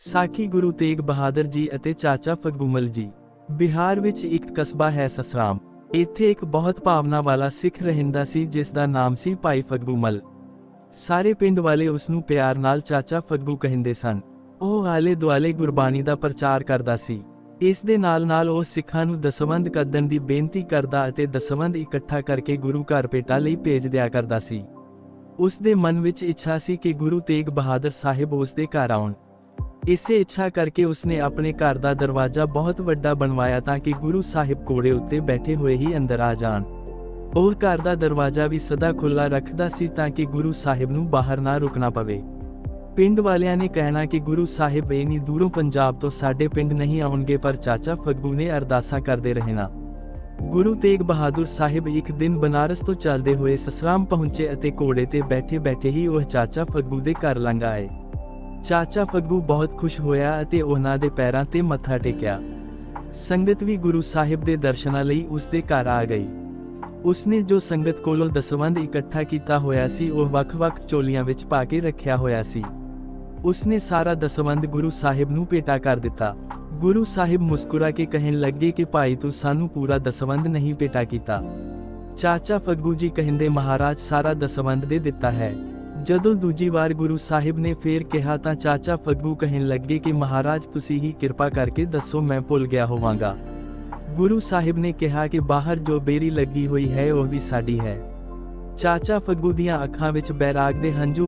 ਸਾਖੀ ਗੁਰੂ ਤੇਗ ਬਹਾਦਰ ਜੀ ਅਤੇ ਚਾਚਾ ਫਗੂਮਲ ਜੀ। ਬਿਹਾਰ ਵਿੱਚ ਇੱਕ ਕਸਬਾ ਹੈ ਸਸਰਾਮ। ਇੱਥੇ ਇੱਕ ਬਹੁਤ ਭਾਵਨਾ ਵਾਲਾ ਸਿੱਖ ਰਹਿੰਦਾ ਸੀ ਜਿਸ ਦਾ ਨਾਮ ਸੀ ਭਾਈ ਫਗੂਮਲ। ਸਾਰੇ ਪਿੰਡ ਵਾਲੇ ਉਸ ਨੂੰ ਪਿਆਰ ਨਾਲ ਚਾਚਾ ਫੱਗੂ ਕਹਿੰਦੇ ਸਨ। ਉਹ ਆਲੇ ਦੁਆਲੇ ਗੁਰਬਾਣੀ ਦਾ ਪ੍ਰਚਾਰ ਕਰਦਾ ਸੀ। ਇਸ ਦੇ ਨਾਲ-ਨਾਲ ਉਹ ਸਿੱਖਾਂ ਨੂੰ ਦਸਵੰਧ ਕੱਢਣ ਦੀ ਬੇਨਤੀ ਕਰਦਾ ਅਤੇ ਦਸਵੰਧ ਇਕੱਠਾ ਕਰਕੇ ਗੁਰੂ ਘਰ ਭੇਟਾ ਲਈ ਭੇਜ ਦਿਆ ਕਰਦਾ ਸੀ। ਉਸ ਦੇ ਮਨ ਵਿੱਚ ਇੱਛਾ ਸੀ ਕਿ ਗੁਰੂ ਤੇਗ ਬਹਾਦਰ ਸਾਹਿਬ ਉਸ ਦੇ ਘਰ ਆਉਣ। ਇਸੇ ਇੱਛਾ ਕਰਕੇ ਉਸਨੇ ਆਪਣੇ ਘਰ ਦਾ ਦਰਵਾਜ਼ਾ ਬਹੁਤ ਵੱਡਾ ਬਣਵਾਇਆ ਤਾਂ ਕਿ ਗੁਰੂ ਸਾਹਿਬ ਕੋੜੇ ਉੱਤੇ ਬੈਠੇ ਹੋਏ ਹੀ ਅੰਦਰ ਆ ਜਾਣ। ਉਹ ਘਰ ਦਾ ਦਰਵਾਜ਼ਾ ਵੀ ਸਦਾ ਖੁੱਲਾ ਰੱਖਦਾ ਸੀ ਤਾਂ ਕਿ ਗੁਰੂ ਸਾਹਿਬ ਨੂੰ ਬਾਹਰ ਨਾ ਰੁਕਣਾ ਪਵੇ। ਪਿੰਡ ਵਾਲਿਆਂ ਨੇ ਕਹਿਣਾ ਕਿ ਗੁਰੂ ਸਾਹਿਬ ਇੰਨੀ ਦੂਰੋਂ ਪੰਜਾਬ ਤੋਂ ਸਾਡੇ ਪਿੰਡ ਨਹੀਂ ਆਉਣਗੇ ਪਰ ਚਾਚਾ ਫੱਗੂ ਨੇ ਅਰਦਾਸਾਂ ਕਰਦੇ ਰਹਿਣਾ। ਗੁਰੂ ਤੇਗ ਬਹਾਦਰ ਸਾਹਿਬ ਇੱਕ ਦਿਨ ਬਨਾਰਸ ਤੋਂ ਚੱਲਦੇ ਹੋਏ ਸਸਰਾਮ ਪਹੁੰਚੇ ਅਤੇ ਘੋੜੇ ਤੇ ਬੈਠੇ-ਬੈਠੇ ਹੀ ਉਹ ਚਾਚਾ ਫੱਗੂ ਦੇ ਘਰ ਲੰਘ ਆਏ। ਚਾਚਾ ਫੱਗੂ ਬਹੁਤ ਖੁਸ਼ ਹੋਇਆ ਅਤੇ ਉਹਨਾਂ ਦੇ ਪੈਰਾਂ ਤੇ ਮੱਥਾ ਟੇਕਿਆ। ਸੰਗਤ ਵੀ ਗੁਰੂ ਸਾਹਿਬ ਦੇ ਦਰਸ਼ਨਾਂ ਲਈ ਉਸ ਦੇ ਘਰ ਆ ਗਈ। ਉਸਨੇ ਜੋ ਸੰਗਤ ਕੋਲੋਂ ਦਸਵੰਧ ਇਕੱਠਾ ਕੀਤਾ ਹੋਇਆ ਸੀ, ਉਹ ਵੱਖ-ਵੱਖ ਚੋਲੀਆਂ ਵਿੱਚ ਪਾ ਕੇ ਰੱਖਿਆ ਹੋਇਆ ਸੀ। ਉਸਨੇ ਸਾਰਾ ਦਸਵੰਧ ਗੁਰੂ ਸਾਹਿਬ ਨੂੰ ਭੇਟਾ ਕਰ ਦਿੱਤਾ। ਗੁਰੂ ਸਾਹਿਬ ਮੁਸਕਰਾ ਕੇ ਕਹਿਣ ਲੱਗੇ ਕਿ ਭਾਈ ਤੂੰ ਸਾਨੂੰ ਪੂਰਾ ਦਸਵੰਧ ਨਹੀਂ ਪੇਟਾ ਕੀਤਾ। ਚਾਚਾ ਫੱਗੂ ਜੀ ਕਹਿੰਦੇ, ਮਹਾਰਾਜ, ਸਾਰਾ ਦਸਵੰਧ ਦੇ ਦਿੱਤਾ ਹੈ। ਜਦੋਂ ਦੂਜੀ ਵਾਰ ਗੁਰੂ ਸਾਹਿਬ ਨੇ ਫੇਰ ਕਿਹਾ ਤਾਂ ਚਾਚਾ ਫੱਗੂ ਕਹਿਣ ਲੱਗੇ ਕਿ ਮਹਾਰਾਜ, ਤੁਸੀਂ ਹੀ ਕਿਰਪਾ ਕਰਕੇ ਦੱਸੋ ਮੈਂ ਭੁੱਲ ਗਿਆ ਹੋਵਾਂਗਾ। ਗੁਰੂ ਸਾਹਿਬ ਨੇ ਕਿਹਾ ਕਿ ਬਾਹਰ ਜੋ ਬੇਰੀ ਲੱਗੀ ਹੋਈ ਹੈ, ਉਹ ਵੀ ਸਾਡੀ ਹੈ। ਚਾਚਾ ਫੱਗੂ ਦੀਆਂ ਅੱਖਾਂ ਵਿੱਚ ਬੈਰਾਗ ਦੇ ਹੰਝੂ